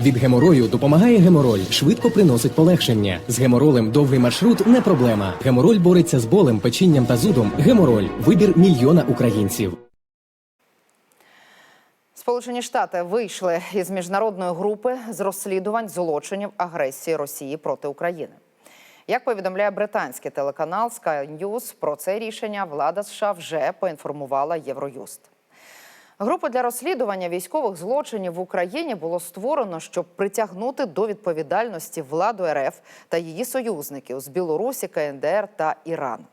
Від геморою допомагає гемороль, швидко приносить полегшення. З геморолем довгий маршрут не проблема. Гемороль бореться з болем, печінням та зудом. Гемороль вибір мільйона українців. Сполучені Штати вийшли із міжнародної групи з розслідувань злочинів агресії Росії проти України. Як повідомляє британський телеканал Sky News, про це рішення влада США вже поінформувала Євроюст. Групу для розслідування військових злочинів в Україні було створено, щоб притягнути до відповідальності владу РФ та її союзників з Білорусі, КНДР та Ірану.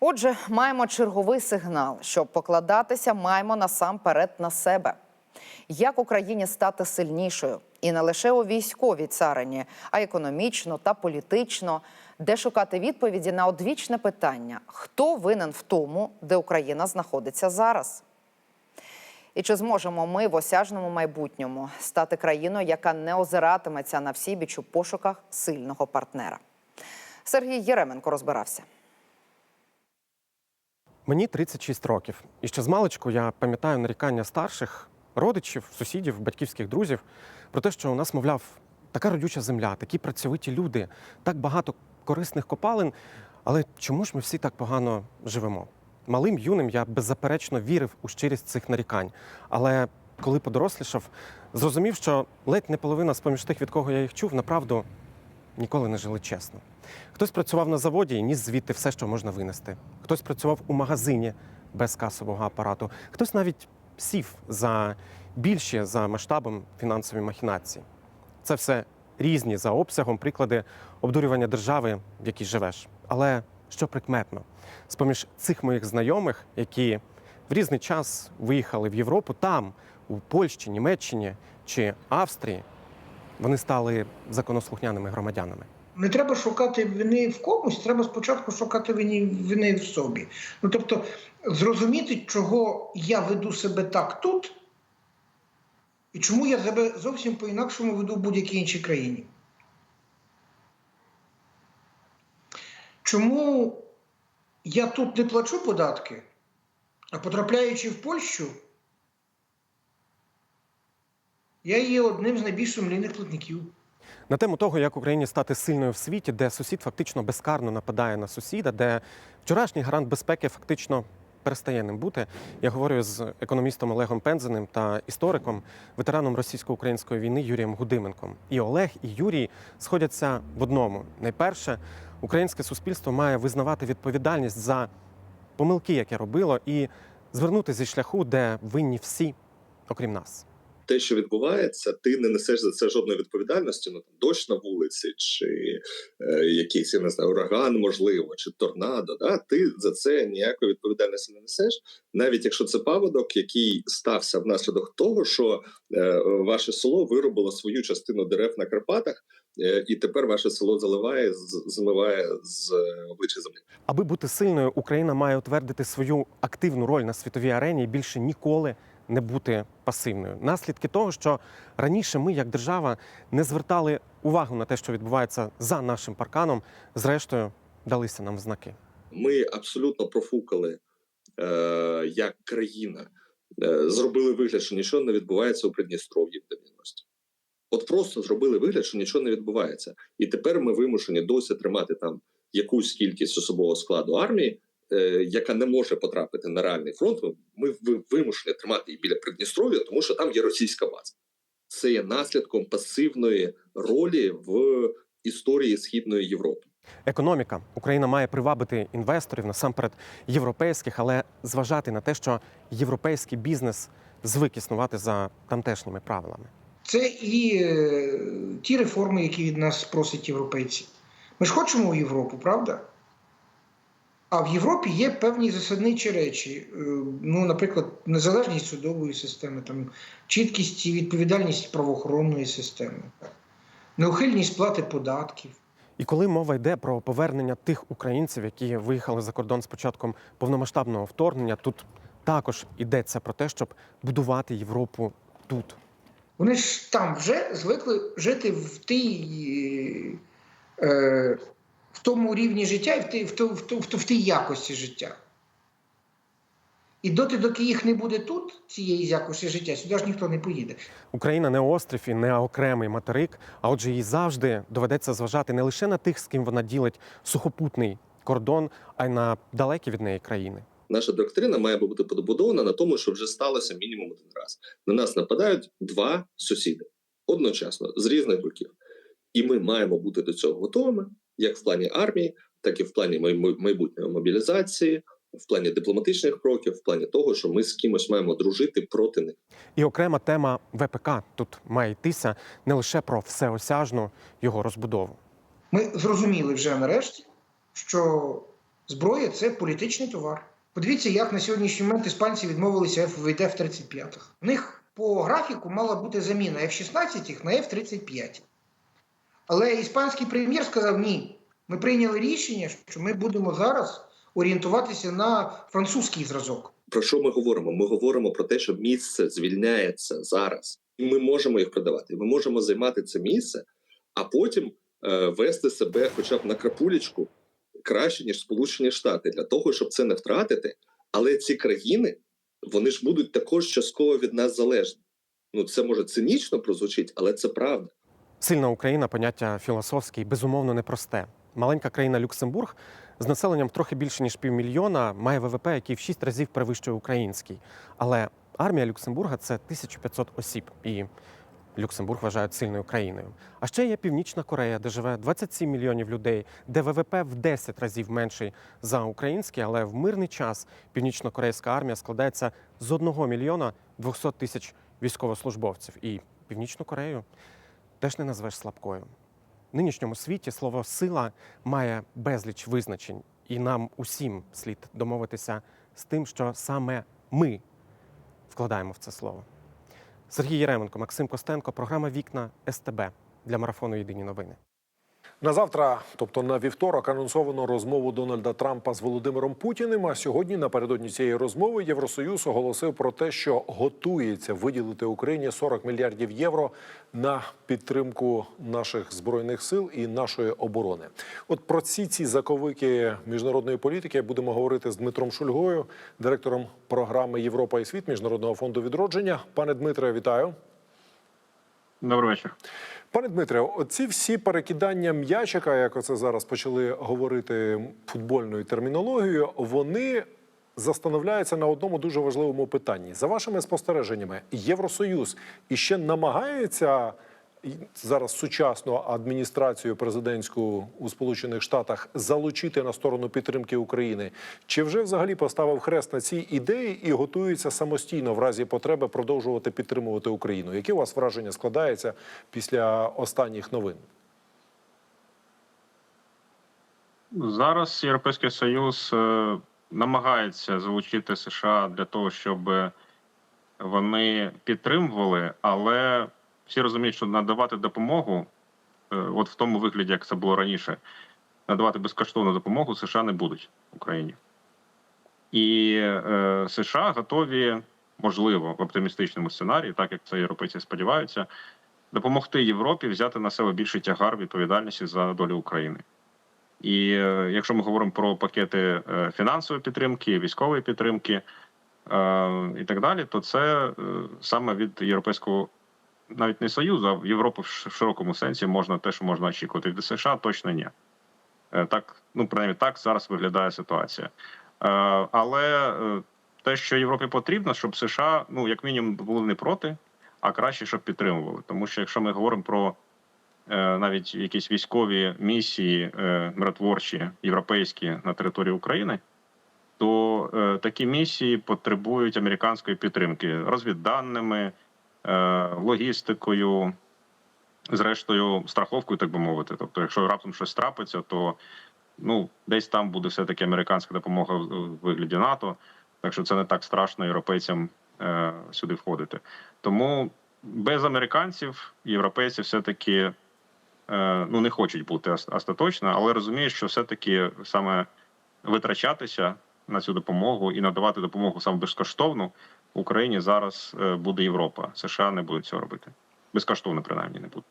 Отже, маємо черговий сигнал, щоб покладатися, маємо насамперед на себе. Як Україні стати сильнішою і не лише у військовій царині, а економічно та політично, де шукати відповіді на одвічне питання: хто винен в тому, де Україна знаходиться зараз? І чи зможемо ми в осяжному майбутньому стати країною, яка не озиратиметься на всі біч у пошуках сильного партнера? Сергій Єременко розбирався. Мені 36 років, і ще з маличку я пам'ятаю нарікання старших родичів, сусідів, батьківських друзів про те, що у нас, мовляв, така родюча земля, такі працьовиті люди, так багато корисних копалин. Але чому ж ми всі так погано живемо? Малим юним я беззаперечно вірив у щирість цих нарікань. Але коли подорослішав, зрозумів, що ледь не половина з поміж тих, від кого я їх чув, направду ніколи не жили чесно. Хтось працював на заводі і ніс звідти все, що можна винести. Хтось працював у магазині без касового апарату. Хтось навіть сів за більші за масштабом фінансові махінації. Це все різні за обсягом приклади обдурювання держави, в якій живеш. Але що прикметно, з-поміж цих моїх знайомих, які в різний час виїхали в Європу, там, у Польщі, Німеччині чи Австрії, вони стали законослухняними громадянами. Не треба шукати вини в комусь, треба спочатку шукати вини, вини в собі. Ну тобто, зрозуміти, чого я веду себе так тут, і чому я себе зовсім по-інакшому веду в будь-якій іншій країні. Чому я тут не плачу податки, а потрапляючи в Польщу, я є одним з найбільш сумлінних платників. На тему того, як Україні стати сильною в світі, де сусід фактично безкарно нападає на сусіда, де вчорашній гарант безпеки фактично перестає ним бути. Я говорю з економістом Олегом Пензеним та істориком, ветераном російсько-української війни Юрієм Гудименком. І Олег і Юрій сходяться в одному. Найперше, українське суспільство має визнавати відповідальність за помилки, яке робило, і звернути зі шляху, де винні всі, окрім нас. Те, що відбувається, ти не несеш за це жодної відповідальності. Ну там дощ на вулиці, чи е, якийсь я не знаю, ураган, можливо, чи торнадо. Да? Ти за це ніякої відповідальності не несеш, навіть якщо це паводок, який стався внаслідок того, що е, ваше село виробило свою частину дерев на Карпатах, е, і тепер ваше село заливає, змиває з е, обличчя землі. Аби бути сильною, Україна має утвердити свою активну роль на світовій арені і більше ніколи не бути пасивною. Наслідки того, що раніше ми, як держава, не звертали увагу на те, що відбувається за нашим парканом, зрештою далися нам знаки. ми абсолютно профукали е, як країна, е, зробили вигляд, що нічого не відбувається у Придністров'ї в 90 От просто зробили вигляд, що нічого не відбувається. І тепер ми вимушені досі тримати там якусь кількість особового складу армії, яка не може потрапити на реальний фронт. Ми ви- вимушені тримати її біля Придністров'я, тому що там є російська база. Це є наслідком пасивної ролі в історії Східної Європи. Економіка Україна має привабити інвесторів насамперед європейських, але зважати на те, що європейський бізнес звик існувати за тамтешніми правилами. Це і е, ті реформи, які від нас просять європейці. Ми ж хочемо у Європу, правда? А в Європі є певні засадничі речі. Е, Ну, наприклад, незалежність судової системи, там, чіткість і відповідальність правоохоронної системи, неухильність сплати податків. І коли мова йде про повернення тих українців, які виїхали за кордон з початком повномасштабного вторгнення, тут також йдеться про те, щоб будувати Європу тут. Вони ж там вже звикли жити в тій, е, в тому рівні життя і в тій, в, в, в, в тій якості життя. І доти, доки їх не буде тут, цієї якості життя, сюди ж ніхто не поїде. Україна не острів і не окремий материк, а отже, їй завжди доведеться зважати не лише на тих, з ким вона ділить сухопутний кордон, а й на далекі від неї країни. Наша доктрина має бути побудована на тому, що вже сталося мінімум один раз. На нас нападають два сусіди одночасно з різних боків, і ми маємо бути до цього готовими, як в плані армії, так і в плані майбутньої мобілізації, в плані дипломатичних кроків, в плані того, що ми з кимось маємо дружити проти них. І окрема тема ВПК тут має йтися не лише про всеосяжну його розбудову. Ми зрозуміли вже нарешті, що зброя це політичний товар. Подивіться, як на сьогоднішній момент іспанці відмовилися від F-35. У них по графіку мала бути заміна F-16 на F-35. Але іспанський прем'єр сказав: ні, ми прийняли рішення, що ми будемо зараз орієнтуватися на французький зразок. Про що ми говоримо? Ми говоримо про те, що місце звільняється зараз, і ми можемо їх продавати. Ми можемо займати це місце, а потім е, вести себе, хоча б на крапулечку, краще ніж Сполучені Штати, для того, щоб це не втратити. Але ці країни вони ж будуть також частково від нас залежні. Ну це може цинічно прозвучить, але це правда. Сильна Україна поняття філософське безумовно непросте. Маленька країна Люксембург з населенням трохи більше ніж півмільйона має ВВП, який в шість разів перевищує український. Але армія Люксембурга це 1500 осіб, і Люксембург вважають сильною країною. А ще є Північна Корея, де живе 27 мільйонів людей, де ВВП в 10 разів менший за український, але в мирний час північно-корейська армія складається з 1 мільйона 200 тисяч військовослужбовців. І Північну Корею теж не назвеш слабкою. В нинішньому світі слово сила має безліч визначень, і нам усім слід домовитися з тим, що саме ми вкладаємо в це слово. Сергій Єременко, Максим Костенко, програма Вікна СТБ для марафону Єдині новини. На завтра, тобто на вівторок, анонсовано розмову Дональда Трампа з Володимиром Путіним. А сьогодні, напередодні цієї розмови, Євросоюз оголосив про те, що готується виділити Україні 40 мільярдів євро на підтримку наших збройних сил і нашої оборони. От про ці ці заковики міжнародної політики будемо говорити з Дмитром Шульгою, директором програми Європа і світ Міжнародного фонду відродження. Пане Дмитре, вітаю. Добрий вечір. Пане Дмитре, оці всі перекидання м'ячика, як оце зараз почали говорити футбольною термінологією, вони застановляються на одному дуже важливому питанні. За вашими спостереженнями, Євросоюз іще намагається зараз сучасну адміністрацію президентську у Сполучених Штатах залучити на сторону підтримки України, чи вже взагалі поставив хрест на цій ідеї і готується самостійно в разі потреби продовжувати підтримувати Україну? Яке у вас враження складається після останніх новин? Зараз Європейський Союз е, намагається залучити США для того, щоб вони підтримували, але всі розуміють, що надавати допомогу, е, от в тому вигляді, як це було раніше, надавати безкоштовну допомогу США не будуть Україні. І е, США готові, можливо, в оптимістичному сценарії, так як це європейці сподіваються, допомогти Європі взяти на себе більший тягар відповідальності за долю України. І е, якщо ми говоримо про пакети е, фінансової підтримки, військової підтримки е, і так далі, то це е, саме від європейського, навіть не союзу, а в Європи в широкому сенсі можна те, що можна очікувати. Від США точно ні. Е, Так, ну принаймні так зараз виглядає ситуація. Е, Але е, те, що Європі потрібно, щоб США, ну як мінімум, були не проти, а краще, щоб підтримували. Тому що якщо ми говоримо про навіть якісь військові місії миротворчі європейські на території України, то е, такі місії потребують американської підтримки розвідданими, логістикою, зрештою, страховкою, так би мовити. Тобто, якщо раптом щось трапиться, то ну десь там буде все таки американська допомога в вигляді НАТО. Так що це не так страшно європейцям е, сюди входити. Тому без американців європейці все-таки е, ну не хочуть бути ос- остаточно, але розуміють, що все-таки саме витрачатися на цю допомогу і надавати допомогу саме безкоштовну Україні зараз е, буде Європа. США не будуть цього робити. Безкоштовно, принаймні, не будуть.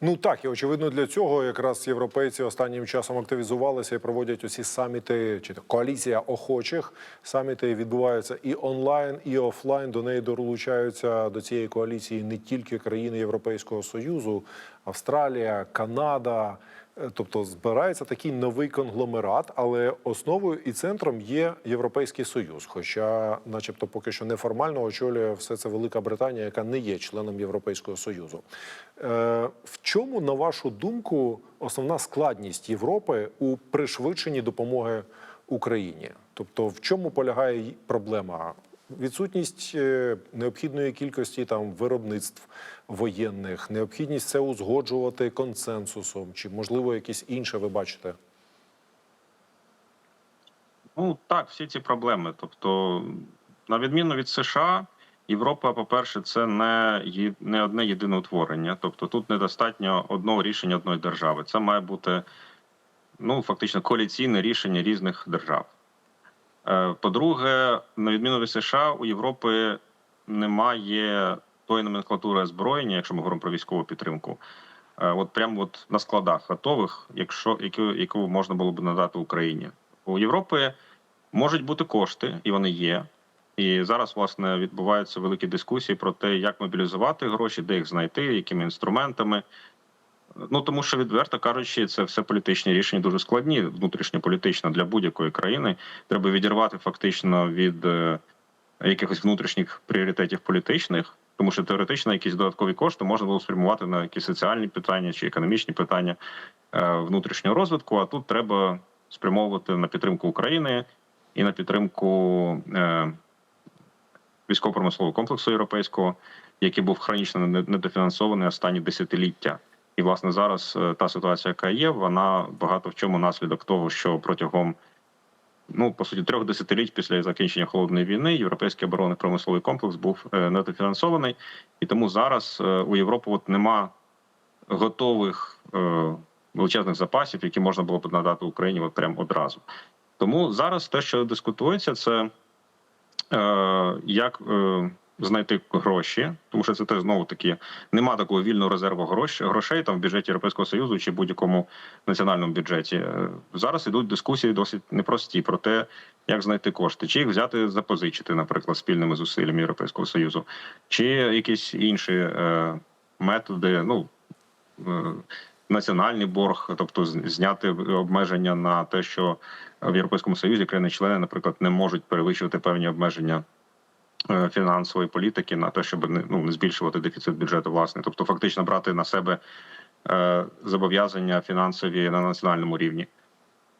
Ну так, і очевидно, для цього якраз європейці останнім часом активізувалися і проводять усі саміти, чи коаліція охочих. Саміти відбуваються і онлайн, і офлайн. До неї долучаються до цієї коаліції не тільки країни Європейського Союзу, Австралія, Канада. Е, Тобто збирається такий новий конгломерат, але основою і центром є Європейський Союз. Хоча, начебто, поки що неформально очолює все це Велика Британія, яка не є членом Європейського Союзу. Е, в чому, на вашу думку, основна складність Європи у пришвидшенні допомоги Україні? Тобто, в чому полягає проблема? Відсутність е, необхідної кількості там виробництв воєнних, необхідність це узгоджувати консенсусом, чи можливо якісь інше ви бачите? Ну так, всі ці проблеми. Тобто, на відміну від США, Європа, по-перше, це не, не одне єдине утворення. Тобто тут недостатньо одного рішення одної держави. Це має бути ну, фактично коаліційне рішення різних держав. Е, По-друге, на відміну від США, у Європи немає тої номенклатури озброєння, якщо ми говоримо про військову підтримку. е, От прямо от на складах готових, якщо яку, яку можна було б надати Україні. У Європи можуть бути кошти, і вони є. І зараз власне відбуваються великі дискусії про те, як мобілізувати гроші, де їх знайти, якими інструментами. Ну тому що відверто кажучи, це все політичні рішення дуже складні, внутрішньополітично для будь-якої країни. Треба відірвати фактично від е, якихось внутрішніх пріоритетів політичних, тому що теоретично якісь додаткові кошти можна було спрямувати на якісь соціальні питання чи економічні питання е, внутрішнього розвитку. А тут треба спрямовувати на підтримку України і на підтримку е, військово-промислового комплексу європейського, який був хронічно недофінансований останні десятиліття. І власне зараз е, та ситуація, яка є, вона багато в чому наслідок того, що протягом ну по суті трьох десятиліть після закінчення холодної війни європейський оборонний промисловий комплекс був е, недофінансований, і тому зараз е, у Європи от нема готових величезних запасів, які можна було б надати Україні от прямо одразу. Тому зараз те, що дискутується, це е, як е, знайти гроші, тому що це теж знову таки нема такого вільного резерву грош, грошей там в бюджеті Європейського Союзу чи будь-якому національному бюджеті. Е, Зараз ідуть дискусії досить непрості про те, як знайти кошти, чи їх взяти запозичити, наприклад, спільними зусиллями Європейського Союзу, чи якісь інші е, методи, ну е, національний борг, тобто зняти обмеження на те, що в Європейському Союзі країни-члени, наприклад, не можуть перевищувати певні обмеження фінансової політики на те, щоб не ну не збільшувати дефіцит бюджету, власне, тобто фактично брати на себе е, зобов'язання фінансові на національному рівні.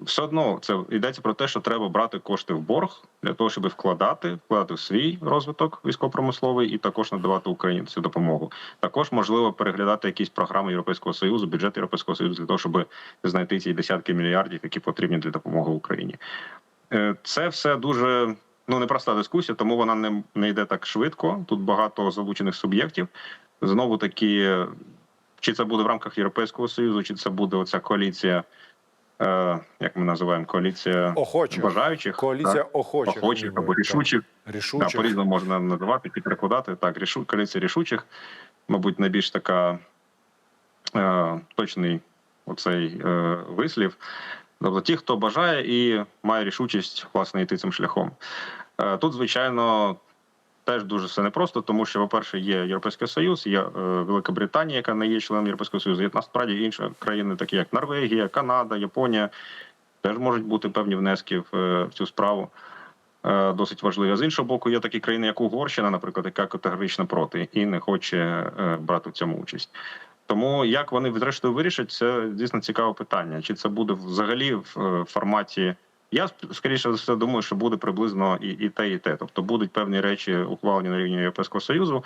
Все одно це йдеться про те, що треба брати кошти в борг для того, щоб вкладати, вкладати в свій розвиток військово-промисловий і також надавати Україні цю допомогу. Також можливо переглядати якісь програми Європейського союзу, бюджет Європейського союзу для того, щоб знайти ці десятки мільярдів, які потрібні для допомоги Україні. Е, Це все дуже ну непроста дискусія, тому вона не, не йде так швидко. Тут багато залучених суб'єктів. Знову таки, чи це буде в рамках Європейського союзу, чи це буде оця коаліція, е, як ми називаємо, коаліція Охочих. бажаючих Коаліція так? охочих. охочих або рішучих. Рішучих. Да, по-різному можна називати, і перекладати. Так, рішу, коаліція рішучих, мабуть, найбільш така е, точний оцей е, вислів. Тобто ті, хто бажає і має рішучість власне йти цим шляхом. Е, тут, звичайно, теж дуже все непросто, тому що, по-перше, є Європейський Союз, є е, Велика Британія, яка не є членом Європейського Союзу. Є насправді інші країни, такі як Норвегія, Канада, Японія, теж можуть бути певні внески в, е, цю справу. Досить важливі. З іншого боку, є такі країни, як Угорщина, наприклад, яка категорично проти і не хоче брати в цьому участь. Тому як вони зрештою вирішать, це дійсно цікаве питання. Чи це буде взагалі в е, форматі? Я скоріше за все думаю, що буде приблизно і, і те, і те. Тобто будуть певні речі ухвалені на рівні Європейського союзу,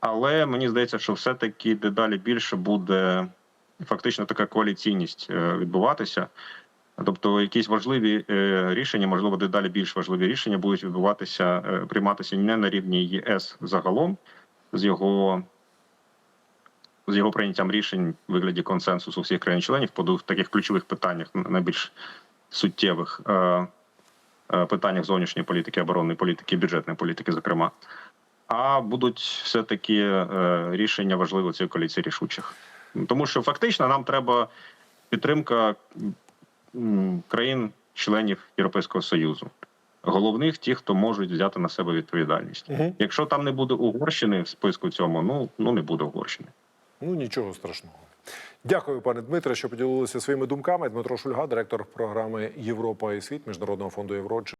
але мені здається, що все-таки дедалі більше буде фактично така коаліційність е, відбуватися. Тобто, якісь важливі е, рішення, можливо, дедалі більш важливі рішення будуть відбуватися, прийматися не на рівні ЄС загалом, з його з його прийняттям рішень в вигляді консенсусу всіх країн-членів по таких ключових питаннях, найбільш суттєвих е, е, питаннях зовнішньої політики, оборонної політики, бюджетної політики, зокрема. А будуть все таки е, рішення важливі цієї коаліції рішучих. Тому що фактично нам треба підтримка країн-членів Європейського Союзу. Головних ті, хто можуть взяти на себе відповідальність. Мгм. Якщо там не буде Угорщини в списку цьому, ну ну не буде Угорщини. Ну нічого страшного. Дякую, пане Дмитре, що поділилися своїми думками. Дмитро Шульга, директор програми Європа і світ Міжнародного фонду Євроджа.